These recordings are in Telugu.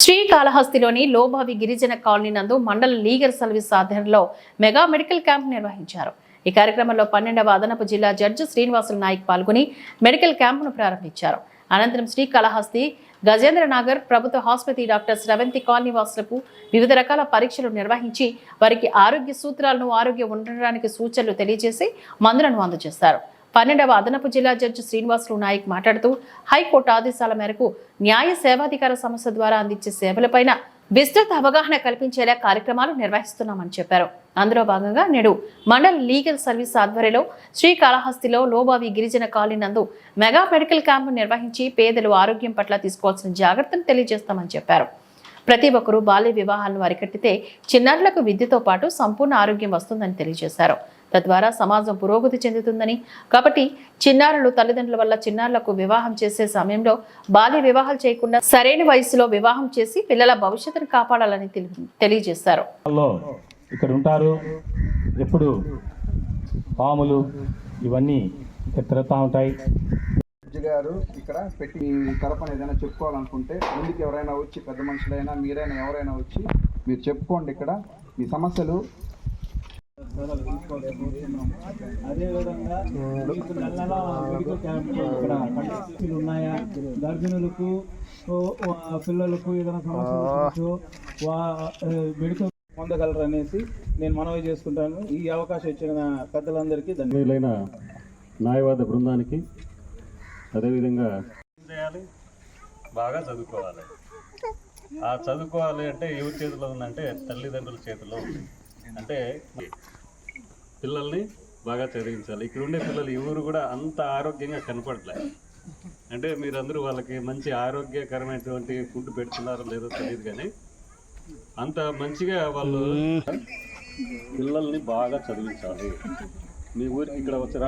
శ్రీకాళహస్తిలోని లోబావి గిరిజన కాలనీ నందు మండల లీగల్ సర్వీస్ ఆధ్వర్యంలో మెగా మెడికల్ క్యాంప్ నిర్వహించారు. ఈ కార్యక్రమంలో పన్నెండవ అదనపు జిల్లా జడ్జి శ్రీనివాసులు నాయక్ పాల్గొని మెడికల్ క్యాంపును ప్రారంభించారు. అనంతరం శ్రీకాళహస్తి గజేంద్రనగర్ ప్రభుత్వ ఆసుపత్రి డాక్టర్ స్రవంతి కాలనీవాసులకు వివిధ రకాల పరీక్షలు నిర్వహించి వారికి ఆరోగ్య సూత్రాలను ఆరోగ్యం ఉండడానికి సూచనలు తెలియజేసి మందులను అందజేస్తారు పన్నెండవ అదనపు జిల్లా జడ్జి శ్రీనివాసులు నాయక్ మాట్లాడుతూ హైకోర్టు ఆదేశాల మేరకు న్యాయ సేవాధికార సంస్థ ద్వారా అందించే సేవలపైన విస్తృత అవగాహన కల్పించేలా కార్యక్రమాలు నిర్వహిస్తున్నామని చెప్పారు. అందులో భాగంగా నేడు మండల్ లీగల్ సర్వీస్ ఆధ్వర్యంలో శ్రీకాళహస్తిలో లోబావి గిరిజన కాలనీ నందు మెగా మెడికల్ క్యాంపు నిర్వహించి పేదలు ఆరోగ్యం పట్ల తీసుకోవాల్సిన జాగ్రత్తలు తెలియజేస్తామని చెప్పారు. ప్రతి ఒక్కరూ బాల్య వివాహాలను అరికట్టితే చిన్నారులకు విద్యతో పాటు సంపూర్ణ ఆరోగ్యం వస్తుందని తెలియజేశారు. తద్వారా సమాజం పురోగతి చెందుతుందని. కాబట్టి చిన్నారులు తల్లిదండ్రుల వల్ల చిన్నారులకు వివాహం చేసే సమయంలో బాల్య వివాహాలు చేయకుండా సరైన వయసులో వివాహం చేసి పిల్లల భవిష్యత్తును కాపాడాలని తెలి- తెలియజేశారు. ఇక్కడ ఉంటారు. ఎప్పుడు పాములు ఇవన్నీ ఇక్కడ తిరుగుతూ ఉంటాయి. గారు ఇక్కడ పెట్టి తరపున ఏదైనా చెప్పుకోవాలనుకుంటే ముందుకు ఎవరైనా వచ్చి పెద్ద మనుషులైనా మీరైనా ఎవరైనా వచ్చి మీరు చెప్పుకోండి ఇక్కడ. మీ సమస్యలు అదేవిధంగా మీకు నెల నెల మెడికల్ క్యాంప్ ఇక్కడ ఉన్నాయా గర్భిణులకు పిల్లలకు ఏదైనా సమస్య వచ్చినచో వా మెడికల్ పొందగలరు అనేసి నేను మనవి చేసుకుంటాను. ఈ అవకాశం ఇచ్చిన పెద్దలందరికీ ధన్యవాదాలు. న్యాయవాద బృందానికి అదేవిధంగా చేయాలి? బాగా చదువుకోవాలి. ఆ చదువుకోవాలి అంటే ఎవరి చేతిలో ఉందంటే తల్లిదండ్రుల చేతిలో ఉంది. అంటే పిల్లల్ని బాగా చదివించాలి. ఇక్కడ ఉండే పిల్లలు ఎవరు కూడా అంత ఆరోగ్యంగా కనపడలే. అంటే మీరందరూ వాళ్ళకి మంచి ఆరోగ్యకరమైనటువంటి ఫుడ్ పెడుతున్నారో లేదో తెలియదు కానీ అంత మంచిగా వాళ్ళు పిల్లల్ని బాగా చదివించాలి. మీ ఊరికి ఇక్కడ వచ్చి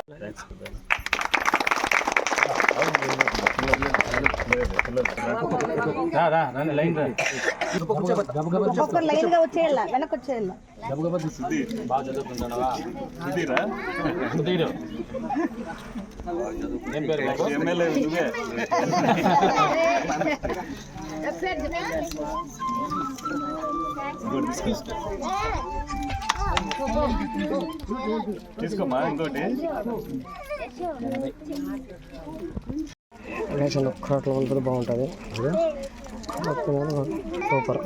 Vamos, ఒక్కొక్కరు లైన్గా వచ్చేయాల వెనక్కి వచ్చేయాల సుధీరా ఏం పేరు ఎమ్మెల్యే నువ్వే తీసుకోమా ఇంకోటి? రేషన్ ఒక్కట్లో ఉంటుంది బాగుంటుంది సూపర్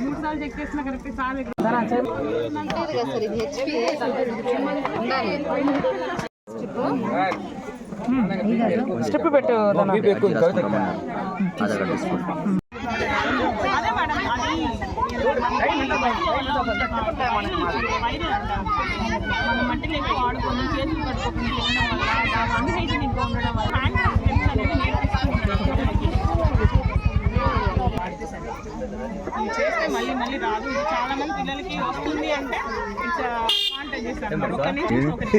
మూడు సార్లు చెక్ చేసిన కరెక్ట్ సార్ హెచ్పి మనం మట్టిని ఎక్కువ వాడుకొని చేతులు కట్టుకోకుండా తినడం వల్ల అన్హైజీనిక్గా ఉండడం వల్ల ఇది చేస్తే మళ్ళీ మళ్ళీ రాదు. ఇది చాలా మంది పిల్లలకి వస్తుంది అంటే ఇట్స్ అడ్వాంటేజెస్ అన్నమాట ఒక నుంచి ఒకటి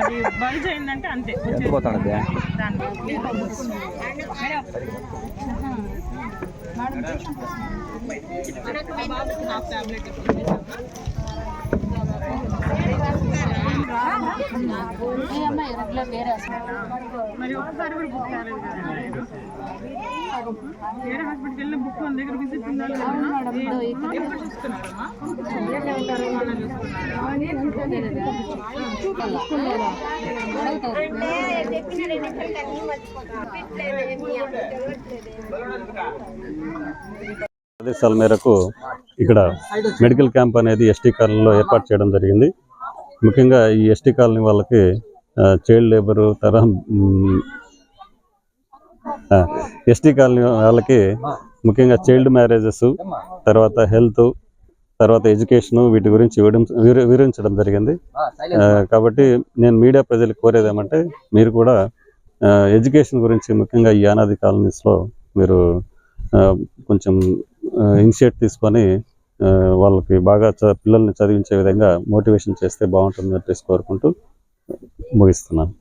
అది బల్జ్ అయిందంటే అంతే. దాన్ని మరి ఒకసారి కూడా బుక్ కాలేదు కదా. వేరే హాస్పిటల్కి వెళ్ళిన బుక్ మన దగ్గర విజిట్ ఉండాలి ఎప్పుడు ఆదేశాల మేరకు ఇక్కడ మెడికల్ క్యాంప్ అనేది ఎస్టీ కాలనీలో ఏర్పాటు చేయడం జరిగింది. ముఖ్యంగా ఈ ఎస్టీ కాలనీ వాళ్ళకి చైల్డ్ లేబరు తరహా ఎస్టీ కాలనీ వాళ్ళకి ముఖ్యంగా చైల్డ్ మ్యారేజెస్ తర్వాత హెల్త్ తర్వాత ఎడ్యుకేషన్ వీటి గురించి వివరం వివరించడం జరిగింది. కాబట్టి నేను మీడియా ప్రజలకు కోరేది ఏమంటే మీరు కూడా ఎడ్యుకేషన్ గురించి ముఖ్యంగా ఈ అనాది కాలనీస్లో మీరు కొంచెం ఇనిషియేట్ తీసుకొని వాళ్ళకి బాగా చ- పిల్లల్ని చదివించే విధంగా మోటివేషన్ చేస్తే బాగుంటుందని చెప్పేసి కోరుకుంటూ ముగిస్తున్నాను.